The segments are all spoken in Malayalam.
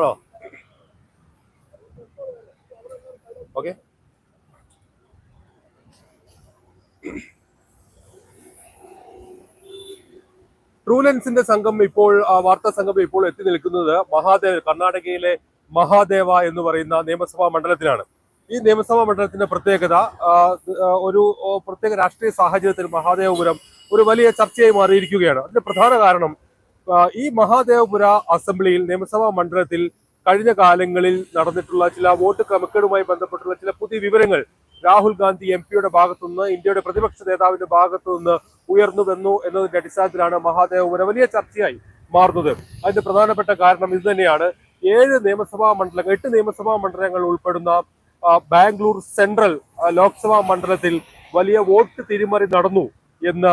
ആണോ? ഓക്കെ. ട്രൂലൻസിന്റെ സംഘം ഇപ്പോൾ വാർത്താ സംഘം ഇപ്പോൾ എത്തി നിൽക്കുന്നത് മഹാദേവ കർണാടകയിലെ മഹാദേവ എന്ന് പറയുന്ന നിയമസഭാ മണ്ഡലത്തിലാണ്. ഈ നിയമസഭാ മണ്ഡലത്തിന്റെ പ്രത്യേകത ഒരു പ്രത്യേക രാഷ്ട്രീയ സാഹചര്യത്തിൽ മഹാദേവപുരം ഒരു വലിയ ചർച്ചയായി മാറിയിരിക്കുകയാണ്. അതിന്റെ പ്രധാന കാരണം ഈ മഹാദേവപുര അസംബ്ലിയിൽ നിയമസഭാ മണ്ഡലത്തിൽ കഴിഞ്ഞ കാലങ്ങളിൽ നടന്നിട്ടുള്ള ചില വോട്ട് ക്രമക്കേടുമായി ബന്ധപ്പെട്ടുള്ള ചില പുതിയ വിവരങ്ങൾ രാഹുൽ ഗാന്ധി എം പിയുടെ ഭാഗത്തുനിന്ന് ഇന്ത്യയുടെ പ്രതിപക്ഷ നേതാവിന്റെ ഭാഗത്തുനിന്ന് ഉയർന്നു വന്നു എന്നതിന്റെ അടിസ്ഥാനത്തിലാണ് മഹാദേവപുര വലിയ ചർച്ചയായി മാറുന്നത്. അതിന്റെ പ്രധാനപ്പെട്ട കാരണം ഇത് തന്നെയാണ്. ഏഴ് നിയമസഭാ മണ്ഡലങ്ങൾ എട്ട് നിയമസഭാ മണ്ഡലങ്ങൾ ഉൾപ്പെടുന്ന ബാംഗ്ലൂർ സെൻട്രൽ ലോക്സഭാ മണ്ഡലത്തിൽ വലിയ വോട്ട് തിരിമറി നടന്നു എന്ന്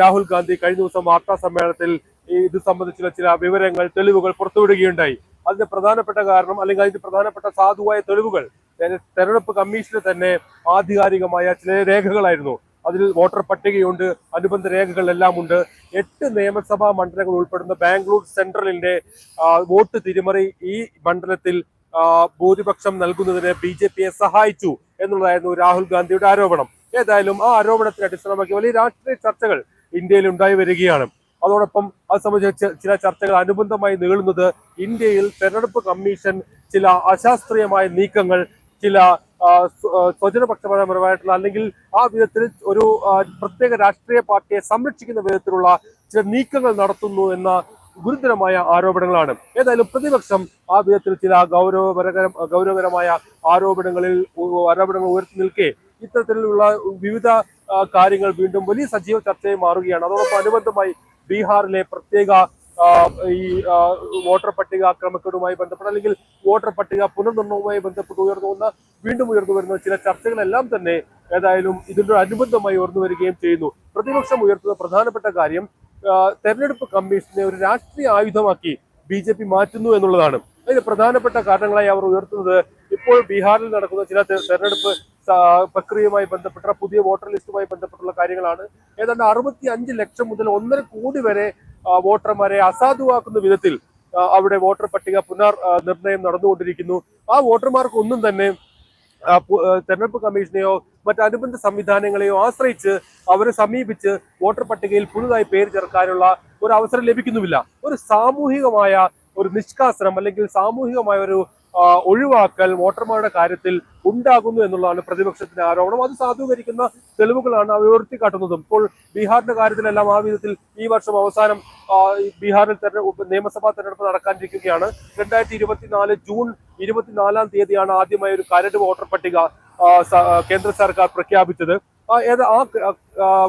രാഹുൽ ഗാന്ധി കഴിഞ്ഞ ദിവസം വാർത്താ സമ്മേളനത്തിൽ ഇത് സംബന്ധിച്ചുള്ള ചില വിവരങ്ങൾ തെളിവുകൾ പുറത്തുവിടുകയുണ്ടായി. അതിന്റെ പ്രധാനപ്പെട്ട കാരണം അല്ലെങ്കിൽ അതിന്റെ പ്രധാനപ്പെട്ട സാധുവായ തെളിവുകൾ തെര- തെരഞ്ഞെടുപ്പ് കമ്മീഷന് തന്നെ ആധികാരികമായ ചില രേഖകളായിരുന്നു. അതിൽ വോട്ടർ പട്ടികയുണ്ട് അനുബന്ധ രേഖകളെല്ലാം ഉണ്ട്. എട്ട് നിയമസഭാ മണ്ഡലങ്ങൾ ഉൾപ്പെടുന്ന ബാംഗ്ലൂർ സെൻട്രലിന്റെ വോട്ട് തിരിമറി ഈ മണ്ഡലത്തിൽ ഭൂരിപക്ഷം നൽകുന്നതിന് ബി ജെ പിയെ സഹായിച്ചു എന്നുള്ളതായിരുന്നു രാഹുൽ ഗാന്ധിയുടെ ആരോപണം. ഏതായാലും ആ ആരോപണത്തെ അടിസ്ഥാനമാക്കി വലിയ രാഷ്ട്രീയ ചർച്ചകൾ ഇന്ത്യയിൽ ഉണ്ടായി വരികയാണ്. അതോടൊപ്പം അത് സംബന്ധിച്ച് ചില ചർച്ചകൾ അനുബന്ധമായി നീളുന്നത് ഇന്ത്യയിൽ തെരഞ്ഞെടുപ്പ് കമ്മീഷൻ ചില അശാസ്ത്രീയമായ നീക്കങ്ങൾ ചില സ്വജനപക്ഷപരമായിട്ടുള്ള അല്ലെങ്കിൽ ആ വിധത്തിൽ ഒരു പ്രത്യേക രാഷ്ട്രീയ പാർട്ടിയെ സംരക്ഷിക്കുന്ന വിധത്തിലുള്ള ചില നീക്കങ്ങൾ നടത്തുന്നു എന്ന ഗുരുതരമായ ആരോപണങ്ങളാണ്. ഏതായാലും പ്രതിപക്ഷം ആ വിധത്തിൽ ചില ഗൗരവപരകര ഗൗരവകരമായ ആരോപണങ്ങളിൽ ആരോപണങ്ങൾ ഉയർത്തി നിൽക്കെ ഇത്തരത്തിലുള്ള വിവിധ കാര്യങ്ങൾ വീണ്ടും വലിയ സജീവ ചർച്ചയായി മാറുകയാണ്. അതോടൊപ്പം അനുബന്ധമായി ബീഹാറിലെ പ്രത്യേക ഈ വോട്ടർ പട്ടിക ക്രമക്കേടുമായി ബന്ധപ്പെട്ട് അല്ലെങ്കിൽ വോട്ടർ പട്ടിക പുനർനിർണവുമായി ബന്ധപ്പെട്ട് ഉയർന്നു വന്ന വീണ്ടും ഉയർന്നു വരുന്ന ചില ചർച്ചകളെല്ലാം തന്നെ ഏതായാലും ഇതിന്റെ അനുബന്ധമായി ഉയർന്നു വരികയും ചെയ്യുന്നു. പ്രതിപക്ഷം ഉയർത്തുന്ന പ്രധാനപ്പെട്ട കാര്യം തെരഞ്ഞെടുപ്പ് കമ്മീഷനെ ഒരു രാഷ്ട്രീയ ആയുധമാക്കി ബി മാറ്റുന്നു എന്നുള്ളതാണ്. അതിന് പ്രധാനപ്പെട്ട കാരണങ്ങളായി അവർ ഉയർത്തുന്നത് ഇപ്പോൾ ബീഹാറിൽ നടക്കുന്ന ചില തെരഞ്ഞെടുപ്പ് പ്രക്രിയയുമായി ബന്ധപ്പെട്ട പുതിയ വോട്ടർ ലിസ്റ്റുമായി ബന്ധപ്പെട്ടുള്ള കാര്യങ്ങളാണ്. ഏതാണ്ട് അറുപത്തി അഞ്ച് ലക്ഷം മുതൽ ഒന്നര കോടി വരെ വോട്ടർമാരെ അസാധുവാക്കുന്ന വിധത്തിൽ അവിടെ വോട്ടർ പട്ടിക പുനർ നിർണയം നടന്നുകൊണ്ടിരിക്കുന്നു. ആ വോട്ടർമാർക്ക് ഒന്നും തന്നെ തെരഞ്ഞെടുപ്പ് കമ്മീഷനെയോ മറ്റ് അനുബന്ധ സംവിധാനങ്ങളെയോ ആശ്രയിച്ച് അവരെ സമീപിച്ച് വോട്ടർ പട്ടികയിൽ പുതുതായി പേര് ചേർക്കാനുള്ള ഒരു അവസരം ലഭിക്കുന്നുമില്ല. ഒരു സാമൂഹികമായ ഒരു നിഷ്കാസനം അല്ലെങ്കിൽ സാമൂഹികമായ ഒരു ഒഴിവാക്കൽ വോട്ടർമാരുടെ കാര്യത്തിൽ ഉണ്ടാകുന്നു എന്നുള്ളതാണ് പ്രതിപക്ഷത്തിന്റെ ആരോപണം. അത് സാധൂകരിക്കുന്ന തെളിവുകളാണ് അവ ഉയർത്തിക്കാട്ടുന്നതും. ഇപ്പോൾ ബീഹാറിന്റെ കാര്യത്തിലെല്ലാം ആ വിധത്തിൽ ഈ വർഷം അവസാനം ബീഹാറിൽ തെരഞ്ഞെടുപ്പ് നിയമസഭാ തെരഞ്ഞെടുപ്പ് നടക്കാനിരിക്കുകയാണ്. രണ്ടായിരത്തി ഇരുപത്തിനാല് ജൂൺ ഇരുപത്തിനാലാം തീയതിയാണ് ആദ്യമായി ഒരു കരട് വോട്ടർ പട്ടിക കേന്ദ്ര സർക്കാർ പ്രഖ്യാപിച്ചത്. ഏത് ആ,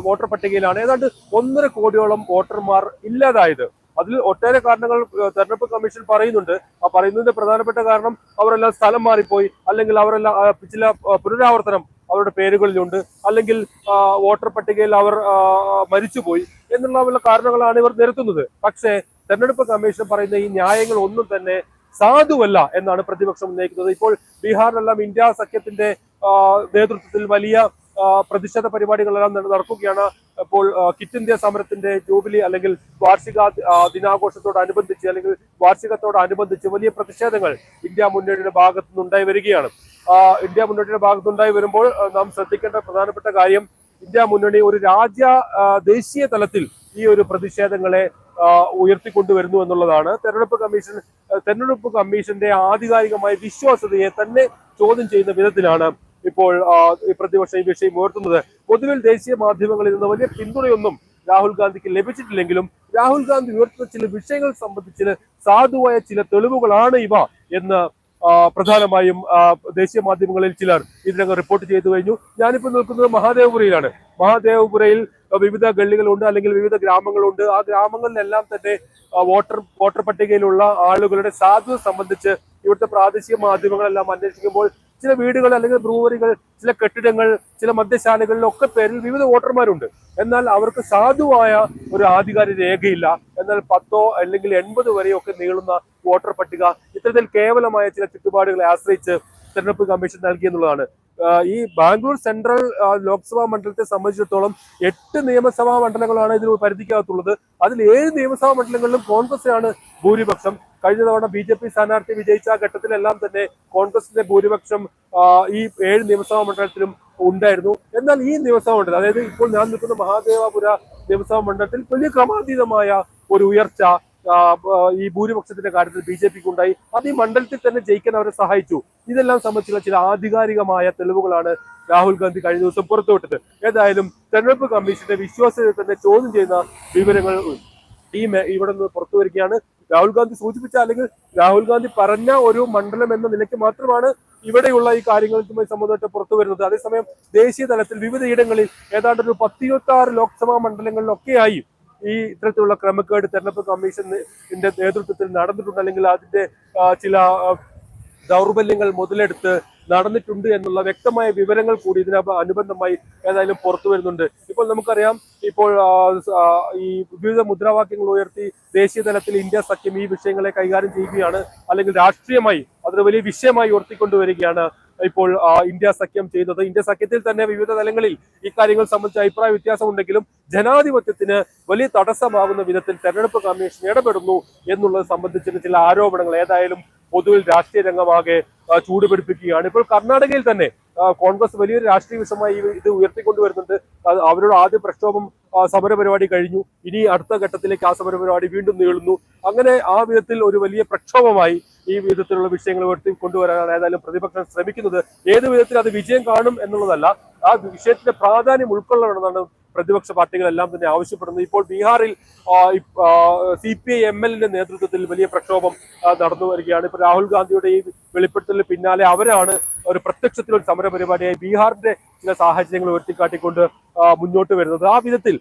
വോട്ടർ പട്ടികയിലാണ് ഏതാണ്ട് ഒന്നര കോടിയോളം വോട്ടർമാർ ഇല്ലാതായത്. അതിൽ ഒട്ടേറെ കാരണങ്ങൾ തെരഞ്ഞെടുപ്പ് കമ്മീഷൻ പറയുന്നുണ്ട്. ആ പറയുന്നതിന്റെ പ്രധാനപ്പെട്ട കാരണം അവരെല്ലാം സ്ഥലം മാറിപ്പോയി. അല്ലെങ്കിൽ അവരെല്ലാം ചില പുനരാവർത്തനം അവരുടെ പേരുകളിലുണ്ട്. അല്ലെങ്കിൽ വോട്ടർ പട്ടികയിൽ അവർ മരിച്ചുപോയി എന്നുള്ള കാരണങ്ങളാണ് ഇവർ നിരത്തുന്നത്. പക്ഷേ തെരഞ്ഞെടുപ്പ് കമ്മീഷൻ പറയുന്ന ഈ ന്യായങ്ങൾ ഒന്നും തന്നെ സാധുവല്ല എന്നാണ് പ്രതിപക്ഷം ഉന്നയിക്കുന്നത്. ഇപ്പോൾ ബീഹാറിലെല്ലാം ഇന്ത്യ സഖ്യത്തിന്റെ നേതൃത്വത്തിൽ വലിയ പ്രതിഷേധ പരിപാടികളെല്ലാം നടക്കുകയാണ്. ഇപ്പോൾ ആ, കിറ്റ് ഇന്ത്യ സമരത്തിന്റെ ജൂബിലി അല്ലെങ്കിൽ വാർഷിക ദിനാഘോഷത്തോടനുബന്ധിച്ച് അല്ലെങ്കിൽ വാർഷികത്തോടനുബന്ധിച്ച് വലിയ പ്രതിഷേധങ്ങൾ ഇന്ത്യ മുന്നണിയുടെ ഭാഗത്തു നിന്നുണ്ടായി വരികയാണ് ഇന്ത്യ മുന്നണിയുടെ ഭാഗത്തുനിന്നുണ്ടായി വരുമ്പോൾ നാം ശ്രദ്ധിക്കേണ്ട പ്രധാനപ്പെട്ട കാര്യം ഇന്ത്യ മുന്നണി ഒരു രാജ്യ ദേശീയ തലത്തിൽ ഈ ഒരു പ്രതിഷേധങ്ങളെ ഉയർത്തിക്കൊണ്ടുവരുന്നു എന്നുള്ളതാണ്. തെരഞ്ഞെടുപ്പ് കമ്മീഷൻ തെരഞ്ഞെടുപ്പ് കമ്മീഷന്റെ ആധികാരികമായ വിശ്വാസ്യതയെ തന്നെ ചോദ്യം ചെയ്യുന്ന വിധത്തിലാണ് ഇപ്പോൾ പ്രതിപക്ഷം ഈ വിഷയം ഉയർത്തുന്നത്. പൊതുവിൽ ദേശീയ മാധ്യമങ്ങളിൽ നിന്ന് വലിയ പിന്തുണയൊന്നും രാഹുൽ ഗാന്ധിക്ക് ലഭിച്ചിട്ടില്ലെങ്കിലും രാഹുൽ ഗാന്ധി ഉയർത്തുന്ന ചില വിഷയങ്ങൾ സംബന്ധിച്ച് സാധുവായ ചില തെളിവുകളാണ് ഇവ എന്ന് പ്രധാനമായും ദേശീയ മാധ്യമങ്ങളിൽ ചിലർ ഇതിനകം റിപ്പോർട്ട് ചെയ്തു കഴിഞ്ഞു. ഞാനിപ്പോൾ നിൽക്കുന്നത് മഹാദേവപുരയിലാണ്. മഹാദേവപുരയിൽ വിവിധ ഗള്ളികളുണ്ട് അല്ലെങ്കിൽ വിവിധ ഗ്രാമങ്ങളുണ്ട്. ആ ഗ്രാമങ്ങളിലെല്ലാം തന്നെ വോട്ടർ വോട്ടർ പട്ടികയിലുള്ള ആളുകളുടെ സാധുത സംബന്ധിച്ച് ഇവിടുത്തെ പ്രാദേശിക മാധ്യമങ്ങളെല്ലാം അന്വേഷിക്കുമ്പോൾ ചില വീടുകൾ അല്ലെങ്കിൽ ബ്രൂവറികൾ ചില കെട്ടിടങ്ങൾ ചില മദ്യശാലകളിലൊക്കെ പേരിൽ വിവിധ വോട്ടർമാരുണ്ട്. എന്നാൽ അവർക്ക് സാധുവായ ഒരു ആധികാരിക രേഖയില്ല. എന്നാൽ പത്തോ അല്ലെങ്കിൽ എൺപത് വരെയൊക്കെ നീളുന്ന വോട്ടർ പട്ടിക ഇത്തരത്തിൽ കേവലമായ ചില ചുറ്റുപാടുകളെ ആശ്രയിച്ച് തെരഞ്ഞെടുപ്പ് കമ്മീഷൻ നൽകി എന്നുള്ളതാണ്. ഈ ബാംഗ്ലൂർ സെൻട്രൽ ലോക്സഭാ മണ്ഡലത്തെ സംബന്ധിച്ചിടത്തോളം എട്ട് നിയമസഭാ മണ്ഡലങ്ങളാണ് ഇതിന് പരിധിക്കകത്തുള്ളത്. അതിൽ ഏഴ് നിയമസഭാ മണ്ഡലങ്ങളിലും കോൺഗ്രസിനാണ് ഭൂരിപക്ഷം. കഴിഞ്ഞ തവണ ബി ജെ പി സ്ഥാനാർത്ഥി വിജയിച്ച ഘട്ടത്തിലെല്ലാം തന്നെ കോൺഗ്രസിന്റെ ഭൂരിപക്ഷം ഈ ഏഴ് നിയമസഭാ മണ്ഡലത്തിലും ഉണ്ടായിരുന്നു. എന്നാൽ ഈ നിയമസഭാ മണ്ഡലം അതായത് ഇപ്പോൾ ഞാൻ നിൽക്കുന്ന മഹാദേവപുര നിയമസഭാ മണ്ഡലത്തിൽ വലിയ ക്രമാതീതമായ ഒരു ഉയർച്ച ഈ ഭൂരിപക്ഷത്തിന്റെ കാര്യത്തിൽ ബി ജെ പിക്ക് ഉണ്ടായി. അത് ഈ മണ്ഡലത്തിൽ തന്നെ ജയിക്കാൻ അവരെ സഹായിച്ചു. ഇതെല്ലാം സംബന്ധിച്ചുള്ള ചില ആധികാരികമായ തെളിവുകളാണ് രാഹുൽ ഗാന്ധി കഴിഞ്ഞ ദിവസം പുറത്തുവിട്ടത്. ഏതായാലും തെരഞ്ഞെടുപ്പ് കമ്മീഷന്റെ വിശ്വാസ്യത തന്നെ ചോദ്യം ചെയ്യുന്ന വിവരങ്ങൾ ഈ ഇവിടെ നിന്ന് പുറത്തു വരികയാണ് രാഹുൽ ഗാന്ധി സൂചിപ്പിച്ച അല്ലെങ്കിൽ രാഹുൽ ഗാന്ധി പറഞ്ഞ ഒരു മണ്ഡലം എന്ന നിലയ്ക്ക് മാത്രമാണ് ഇവിടെയുള്ള ഈ കാര്യങ്ങളുമായി സംബന്ധമായിട്ട് പുറത്തു വരുന്നത്. അതേസമയം ദേശീയ തലത്തിൽ വിവിധയിടങ്ങളിൽ ഏതാണ്ട് ഒരു പത്തിരുപത്തി ആറ് ലോക്സഭാ മണ്ഡലങ്ങളിലൊക്കെയായി ഈ ഇത്തരത്തിലുള്ള ക്രമക്കേട് തെരഞ്ഞെടുപ്പ് കമ്മീഷന്റെ നേതൃത്വത്തിൽ നടന്നിട്ടുണ്ട്. അല്ലെങ്കിൽ അതിന്റെ ചില ദൗർബല്യങ്ങൾ മുതലെടുത്ത് നടന്നിട്ടുണ്ട് എന്നുള്ള വ്യക്തമായ വിവരങ്ങൾ കൂടി ഇതിന് അനുബന്ധമായി ഏതായാലും പുറത്തു വരുന്നുണ്ട്. ഇപ്പോൾ നമുക്കറിയാം ഇപ്പോൾ ഈ വിവിധ മുദ്രാവാക്യങ്ങൾ ഉയർത്തി ദേശീയ തലത്തിൽ ഇന്ത്യ സഖ്യം ഈ വിഷയങ്ങളെ കൈകാര്യം ചെയ്യുകയാണ് അല്ലെങ്കിൽ രാഷ്ട്രീയമായി അതൊരു വലിയ വിഷയമായി ഉയർത്തിക്കൊണ്ടുവരികയാണ് ഇപ്പോൾ ഇന്ത്യ സഖ്യം ചെയ്യുന്നത് ഇന്ത്യ സഖ്യത്തിൽ തന്നെ വിവിധ തലങ്ങളിൽ ഇക്കാര്യങ്ങൾ സംബന്ധിച്ച് അഭിപ്രായ വ്യത്യാസമുണ്ടെങ്കിലും ജനാധിപത്യത്തിന് വലിയ തടസ്സമാകുന്ന വിധത്തിൽ തെരഞ്ഞെടുപ്പ് കമ്മീഷൻ ഇടപെടുന്നു എന്നുള്ളത് സംബന്ധിച്ചിട്ട് ചില ആരോപണങ്ങൾ ഏതായാലും പൊതുവിൽ രാഷ്ട്രീയ രംഗമാകെ ചൂടുപിടിപ്പിക്കുകയാണ്. ഇപ്പോൾ കർണാടകയിൽ തന്നെ കോൺഗ്രസ് വലിയൊരു രാഷ്ട്രീയ വിഷയമായി ഇത് ഉയർത്തിക്കൊണ്ടുവരുന്നുണ്ട്. അവരുടെ ആദ്യ പ്രക്ഷോഭം സമരപരിപാടി കഴിഞ്ഞു. ഇനി അടുത്ത ഘട്ടത്തിലേക്ക് ആ സമരപരിപാടി വീണ്ടും നീളുന്നു. അങ്ങനെ ആ വിധത്തിൽ ഒരു വലിയ പ്രക്ഷോഭമായി ഈ വിധത്തിലുള്ള വിഷയങ്ങൾ ഉയർത്തി കൊണ്ടുവരാനാണ് ഏതായാലും പ്രതിപക്ഷം ശ്രമിക്കുന്നത്. ഏത് വിധത്തിൽ അത് വിജയം കാണും എന്നുള്ളതല്ല ആ വിഷയത്തിന്റെ പ്രാധാന്യം ഉൾക്കൊള്ളണമെന്നാണ് പ്രതിപക്ഷ പാർട്ടികളെല്ലാം തന്നെ ആവശ്യപ്പെടുന്നത് ഇപ്പോൾ ബീഹാറിൽ സി പി ഐ എം എല്ലിന്റെ നേതൃത്വത്തിൽ വലിയ പ്രക്ഷോഭം നടന്നു വരികയാണ്. ഇപ്പൊ രാഹുൽ ഗാന്ധിയുടെ ഈ വെളിപ്പെടുത്തലിന് പിന്നാലെ അവരാണ് ഒരു പ്രത്യക്ഷത്തിൽ ഒരു സമര പരിപാടിയായി ബീഹാറിന്റെ ചില സാഹചര്യങ്ങൾ ഉയർത്തിക്കാട്ടിക്കൊണ്ട് മുന്നോട്ട് വരുന്നത്. ആ വിധത്തിൽ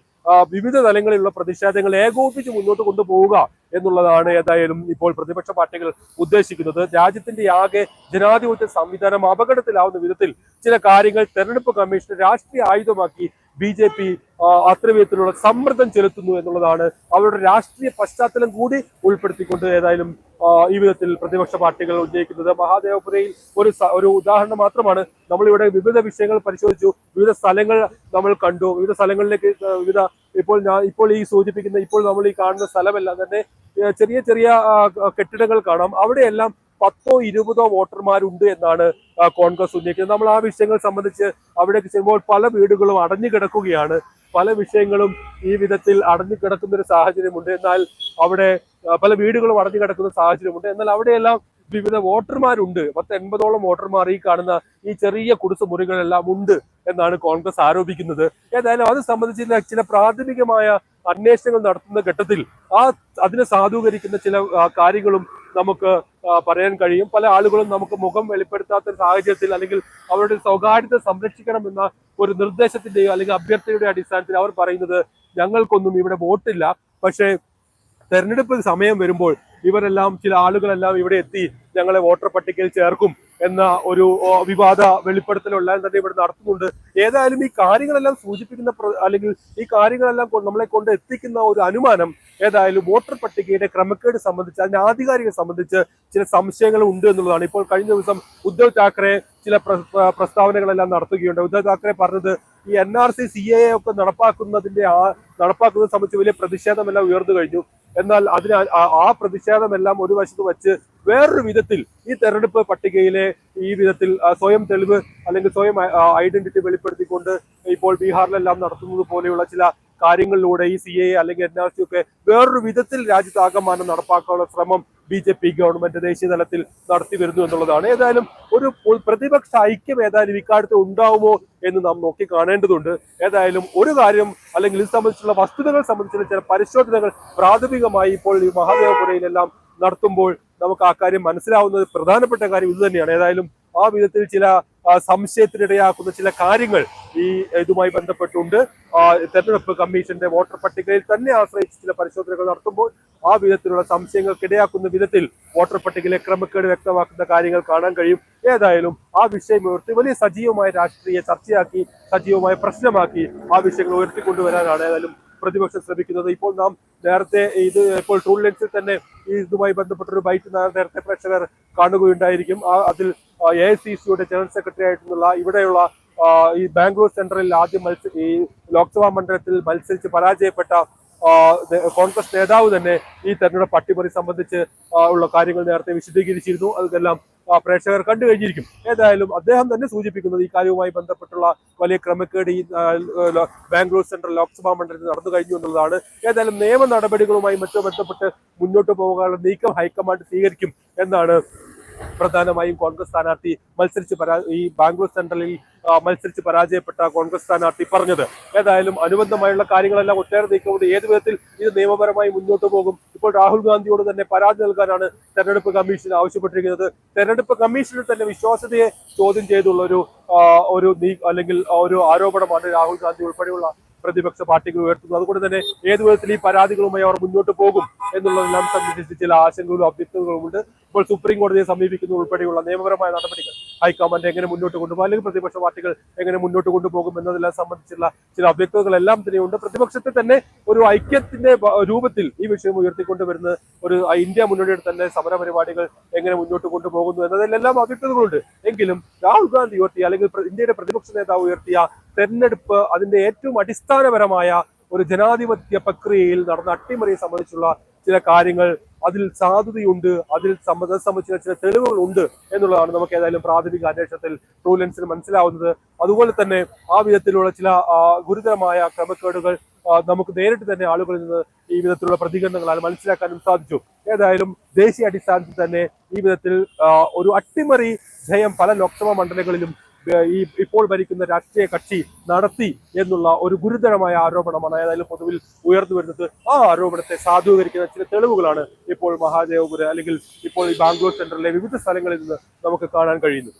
വിവിധ തലങ്ങളിലുള്ള പ്രതിഷേധങ്ങൾ ഏകോപിപ്പിച്ച് മുന്നോട്ട് കൊണ്ടുപോവുക എന്നുള്ളതാണ് ഏതായാലും ഇപ്പോൾ പ്രതിപക്ഷ പാർട്ടികൾ ഉദ്ദേശിക്കുന്നത്. രാജ്യത്തിന്റെ ആകെ ജനാധിപത്യ സംവിധാനം അപകടത്തിലാവുന്ന വിധത്തിൽ ചില കാര്യങ്ങൾ തെരഞ്ഞെടുപ്പ് കമ്മീഷൻ രാഷ്ട്രീയ ആയുധമാക്കി ബി ജെ പി അത്ര വിധത്തിലുള്ള സമ്മർദ്ദം ചെലുത്തുന്നു എന്നുള്ളതാണ് അവരുടെ രാഷ്ട്രീയ പശ്ചാത്തലം കൂടി ഉൾപ്പെടുത്തിക്കൊണ്ട് ഏതായാലും ഈ വിധത്തിൽ പ്രതിപക്ഷ പാർട്ടികൾ ഉന്നയിക്കുന്നത്. മഹാദേവപുരയിൽ ഒരു ഒരു ഉദാഹരണം മാത്രമാണ്. നമ്മളിവിടെ വിവിധ വിഷയങ്ങൾ പരിശോധിച്ചു. വിവിധ സ്ഥലങ്ങൾ നമ്മൾ കണ്ടു. വിവിധ സ്ഥലങ്ങളിലേക്ക് വിവിധ ഇപ്പോൾ ഞാൻ ഇപ്പോൾ ഈ സൂചിപ്പിക്കുന്ന ഇപ്പോൾ നമ്മൾ ഈ കാണുന്ന സ്ഥലമെല്ലാം തന്നെ ചെറിയ ചെറിയ കെട്ടിടങ്ങൾ കാണാം. അവിടെയെല്ലാം പത്തോ ഇരുപതോ വോട്ടർമാരുണ്ട് എന്നാണ് കോൺഗ്രസ് ഉന്നയിക്കുന്നത്. നമ്മൾ ആ വിഷയങ്ങൾ സംബന്ധിച്ച് അവിടേക്ക് ചെല്ലുമ്പോൾ പല വീടുകളും അടഞ്ഞു കിടക്കുകയാണ്. പല വിഷയങ്ങളും ഈ വിധത്തിൽ അടഞ്ഞു കിടക്കുന്ന ഒരു സാഹചര്യമുണ്ട്. എന്നാൽ അവിടെ പല വീടുകളും അടഞ്ഞു കിടക്കുന്ന സാഹചര്യമുണ്ട്. എന്നാൽ അവിടെയെല്ലാം വിവിധ വോട്ടർമാരുണ്ട്. പത്ത് എൺപതോളം വോട്ടർമാർ ഈ കാണുന്ന ഈ ചെറിയ കുടിസ് മുറികളെല്ലാം ഉണ്ട് എന്നാണ് കോൺഗ്രസ് ആരോപിക്കുന്നത്. ഏതായാലും അത് സംബന്ധിച്ച് ചില- പ്രാഥമികമായ അന്വേഷണങ്ങൾ നടത്തുന്ന ഘട്ടത്തിൽ ആ അതിനെ സാധൂകരിക്കുന്ന ചില കാര്യങ്ങളും നമുക്ക് പറയാൻ കഴിയും. പല ആളുകളും നമുക്ക് മുഖം വെളിപ്പെടുത്താത്ത സാഹചര്യത്തിൽ അല്ലെങ്കിൽ അവരുടെ സ്വകാര്യത സംരക്ഷിക്കണം എന്ന ഒരു നിർദ്ദേശത്തിന്റെയോ അല്ലെങ്കിൽ അഭ്യർത്ഥനയുടെ അടിസ്ഥാനത്തിൽ അവർ പറയുന്നത് ഞങ്ങൾക്കൊന്നും ഇവിടെ വോട്ടില്ല. പക്ഷേ തെരഞ്ഞെടുപ്പ് സമയം വരുമ്പോൾ ഇവരെല്ലാം ചില ആളുകളെല്ലാം ഇവിടെ എത്തി ഞങ്ങളെ വോട്ടർ പട്ടികയിൽ ചേർക്കും. എന്ന ഒരു വിവാദ വെളിപ്പെടുത്തലെല്ലാം തന്നെ ഇവിടെ നടത്തുന്നുണ്ട്. ഏതായാലും ഈ കാര്യങ്ങളെല്ലാം സൂചിപ്പിക്കുന്ന അല്ലെങ്കിൽ ഈ കാര്യങ്ങളെല്ലാം നമ്മളെ കൊണ്ട് എത്തിക്കുന്ന ഒരു അനുമാനം ഏതായാലും വോട്ടർ പട്ടികയുടെ ക്രമക്കേട് സംബന്ധിച്ച് അതിന്റെ ആധികാരിക സംബന്ധിച്ച് ചില സംശയങ്ങൾ ഉണ്ട് എന്നുള്ളതാണ്. ഇപ്പോൾ കഴിഞ്ഞ ദിവസം ഉദ്ധവ് താക്കറെ ചില പ്ര- പ്ര- പ്രസ്താവനകളെല്ലാം നടത്തുകയുണ്ട് ഉദ്ധവ് താക്കറെ പറഞ്ഞത് ഈ N R C C A ഒക്കെ നടപ്പാക്കുന്നതിന്റെ ആ നടപ്പാക്കുന്നത് സംബന്ധിച്ച് വലിയ പ്രതിഷേധമെല്ലാം ഉയർന്നു കഴിഞ്ഞു. എന്നാൽ അതിന് ആ പ്രതിഷേധമെല്ലാം ഒരു വശത്ത് വെച്ച് വേറൊരു വിധത്തിൽ ഈ തെരഞ്ഞെടുപ്പ് പട്ടികയിലെ ഈ വിധത്തിൽ സ്വയം തെളിവ് അല്ലെങ്കിൽ സ്വയം ഐഡന്റിറ്റി വെളിപ്പെടുത്തിക്കൊണ്ട് ഇപ്പോൾ ബീഹാറിലെല്ലാം നടത്തുന്നത് പോലെയുള്ള ചില കാര്യങ്ങളിലൂടെ ഈ സി എ അല്ലെങ്കിൽ എൻ ആർ സി ഒക്കെ വേറൊരു വിധത്തിൽ രാജ്യത്താകമാനം നടപ്പാക്കാനുള്ള ശ്രമം ബി ജെ പി ഗവൺമെന്റ് ദേശീയ തലത്തിൽ നടത്തി വരുന്നു എന്നുള്ളതാണ്. ഏതായാലും ഒരു പ്രതിപക്ഷ ഐക്യം ഏതായാലും ഇക്കാര്യത്തിൽ ഉണ്ടാവുമോ എന്ന് നാം നോക്കി കാണേണ്ടതുണ്ട്. ഏതായാലും ഒരു കാര്യം അല്ലെങ്കിൽ ഇത് സംബന്ധിച്ചുള്ള വസ്തുതകൾ സംബന്ധിച്ചുള്ള ചില പരിശോധനകൾ പ്രാഥമികമായി ഇപ്പോൾ ഈ മഹാദേവപുരയിലെല്ലാം നടത്തുമ്പോൾ നമുക്ക് ആ കാര്യം മനസ്സിലാവുന്നത് പ്രധാനപ്പെട്ട കാര്യം ഇത് തന്നെയാണ്. ഏതായാലും ആ വിധത്തിൽ ചില സംശയത്തിനിടയാക്കുന്ന ചില കാര്യങ്ങൾ ഈ ഇതുമായി ബന്ധപ്പെട്ടുണ്ട്. തെരഞ്ഞെടുപ്പ് കമ്മീഷന്റെ വോട്ടർ പട്ടികയിൽ തന്നെ ആശ്രയിച്ച് ചില പരിശോധനകൾ നടത്തുമ്പോൾ ആ വിധത്തിലുള്ള സംശയങ്ങൾക്ക് ഇടയാക്കുന്ന വിധത്തിൽ വോട്ടർ പട്ടികയിലെ ക്രമക്കേട് വ്യക്തമാക്കുന്ന കാര്യങ്ങൾ കാണാൻ കഴിയും. ഏതായാലും ആ വിഷയം ഉയർത്തി വലിയ സജീവമായ രാഷ്ട്രീയ ചർച്ചയാക്കി സജീവമായ പ്രശ്നമാക്കി ആ വിഷയങ്ങൾ ഉയർത്തിക്കൊണ്ടുവരാനാണ് ഏതായാലും പ്രതിപക്ഷം ശ്രമിക്കുന്നത്. ഇപ്പോൾ നാം നേരത്തെ ഇത് ഇപ്പോൾ ട്രൂ ലെൻസിൽ തന്നെ ഇതുമായി ബന്ധപ്പെട്ട ഒരു ബൈറ്റ് നേരത്തെ പ്രേക്ഷകർ കാണുകയുണ്ടായിരിക്കും. അതിൽ എ സി സിയുടെ ജനറൽ സെക്രട്ടറി ആയിട്ടുള്ള ഇവിടെയുള്ള ഈ ബാംഗ്ലൂർ സെൻട്രലിൽ ആദ്യം മത്സ ഈ ലോക്സഭാ മണ്ഡലത്തിൽ മത്സരിച്ച് പരാജയപ്പെട്ട കോൺഗ്രസ് നേതാവ് തന്നെ ഈ തെരഞ്ഞെടുപ്പ് അട്ടിമറി സംബന്ധിച്ച് ഉള്ള കാര്യങ്ങൾ നേരത്തെ വിശദീകരിച്ചിരുന്നു. അതെല്ലാം പ്രേക്ഷകർ കണ്ടു കഴിഞ്ഞിരിക്കും. ഏതായാലും അദ്ദേഹം തന്നെ സൂചിപ്പിക്കുന്നത് ഈ കാര്യവുമായി ബന്ധപ്പെട്ടുള്ള വലിയ ക്രമക്കേട് ഈ ബാംഗ്ലൂർ സെൻട്രൽ ലോക്സഭാ മണ്ഡലത്തിൽ നടന്നു കഴിഞ്ഞു എന്നുള്ളതാണ്. ഏതായാലും നിയമ നടപടികളുമായി മറ്റു ബന്ധപ്പെട്ട് മുന്നോട്ട് പോകാനുള്ള നീക്കം ഹൈക്കമാൻഡ് സ്വീകരിക്കും എന്നാണ് പ്രധാനമായും കോൺഗ്രസ് സ്ഥാനാർത്ഥി മത്സരിച്ച് പരാ ഈ ബാംഗ്ലൂർ സെൻട്രലിൽ മത്സരിച്ച് പരാജയപ്പെട്ട കോൺഗ്രസ് സ്ഥാനാർത്ഥി പറഞ്ഞത്. ഏതായാലും അനുബന്ധമായുള്ള കാര്യങ്ങളെല്ലാം ഒട്ടേറെ നീക്കുകൊണ്ട് ഏത് വിധത്തിൽ ഇത് നിയമപരമായി മുന്നോട്ട് പോകും? ഇപ്പോൾ രാഹുൽ ഗാന്ധിയോട് തന്നെ പരാതി നൽകാനാണ് തെരഞ്ഞെടുപ്പ് കമ്മീഷൻ ആവശ്യപ്പെട്ടിരിക്കുന്നത്. തെരഞ്ഞെടുപ്പ് കമ്മീഷനിൽ തന്നെ വിശ്വാസ്യതയെ ചോദ്യം ചെയ്തുള്ള ഒരു ഒരു അല്ലെങ്കിൽ ഒരു ആരോപണമാണ് രാഹുൽ ഗാന്ധി ഉൾപ്പെടെയുള്ള പ്രതിപക്ഷ പാർട്ടികൾ ഉയർത്തുന്നത്. അതുകൊണ്ട് തന്നെ ഏത് വിധത്തിൽ ഈ പരാതികളുമായി അവർ മുന്നോട്ട് പോകും എന്നുള്ളതെല്ലാം സംബന്ധിച്ച് ചില ആശങ്കകളും അഭ്യർത്ഥനകളും ഉണ്ട് ഇപ്പോൾ സുപ്രീം കോടതിയെ സമീപിക്കുന്ന ഉൾപ്പെടെയുള്ള നിയമപരമായ നടപടികൾ ഹൈക്കമാൻഡ് എങ്ങനെ മുന്നോട്ട് കൊണ്ടുപോകും? അല്ലെങ്കിൽ പ്രതിപക്ഷ പാർട്ടികൾ എങ്ങനെ മുന്നോട്ട് കൊണ്ടുപോകും എന്നതെല്ലാം സംബന്ധിച്ചുള്ള ചില അവ്യക്തതകളെല്ലാം തന്നെയുണ്ട് പ്രതിപക്ഷത്തെ തന്നെ ഒരു ഐക്യത്തിന്റെ രൂപത്തിൽ ഈ വിഷയം ഉയർത്തിക്കൊണ്ടുവരുന്ന ഒരു ഇന്ത്യ മുന്നണിയുടെ തന്നെ സമര പരിപാടികൾ എങ്ങനെ മുന്നോട്ട് കൊണ്ടുപോകുന്നു എന്നതിലെല്ലാം അവ്യക്തതകളുണ്ട്. എങ്കിലും രാഹുൽ ഗാന്ധി ഉയർത്തിയ അല്ലെങ്കിൽ ഇന്ത്യയുടെ പ്രതിപക്ഷ നേതാവ് ഉയർത്തിയ തെരഞ്ഞെടുപ്പ് അതിന്റെ ഏറ്റവും അടിസ്ഥാനപരമായ ഒരു ജനാധിപത്യ പ്രക്രിയയിൽ നടന്ന അട്ടിമറിയെ സംബന്ധിച്ചുള്ള ചില കാര്യങ്ങൾ അതിൽ സാധുതയുണ്ട് അതിൽ സംബന്ധ സംബന്ധിച്ച ചില തെളിവുകൾ ഉണ്ട് എന്നുള്ളതാണ് നമുക്ക് ഏതായാലും പ്രാഥമിക അന്വേഷണത്തിൽ ട്രൂലൻസിന് മനസ്സിലാവുന്നത്. അതുപോലെ തന്നെ ആ വിധത്തിലുള്ള ചില ഗുരുതരമായ ക്രമക്കേടുകൾ നമുക്ക് നേരിട്ട് തന്നെ ആളുകളിൽ നിന്ന് ഈ വിധത്തിലുള്ള പ്രതികരണങ്ങളാൽ മനസ്സിലാക്കാനും സാധിച്ചു. ഏതായാലും ദേശീയ അടിസ്ഥാനത്തിൽ തന്നെ ഈ വിധത്തിൽ ഒരു അട്ടിമറി ജയം പല ലോക്സഭാ മണ്ഡലങ്ങളിലും ഈ ഇപ്പോൾ ഭരിക്കുന്ന രാഷ്ട്രീയ കക്ഷി നടത്തി എന്നുള്ള ഒരു ഗുരുതരമായ ആരോപണമാണ് ഏതായാലും പൊതുവിൽ ഉയർന്നു വരുന്നത്. ആ ആരോപണത്തെ സാധൂകരിക്കുന്ന ചില തെളിവുകളാണ് ഇപ്പോൾ മഹാദേവപുര അല്ലെങ്കിൽ ഇപ്പോൾ ഈ ബാംഗ്ലൂർ സെന്ററിലെ വിവിധ സ്ഥലങ്ങളിൽ നിന്ന് നമുക്ക് കാണാൻ കഴിയുന്നത്.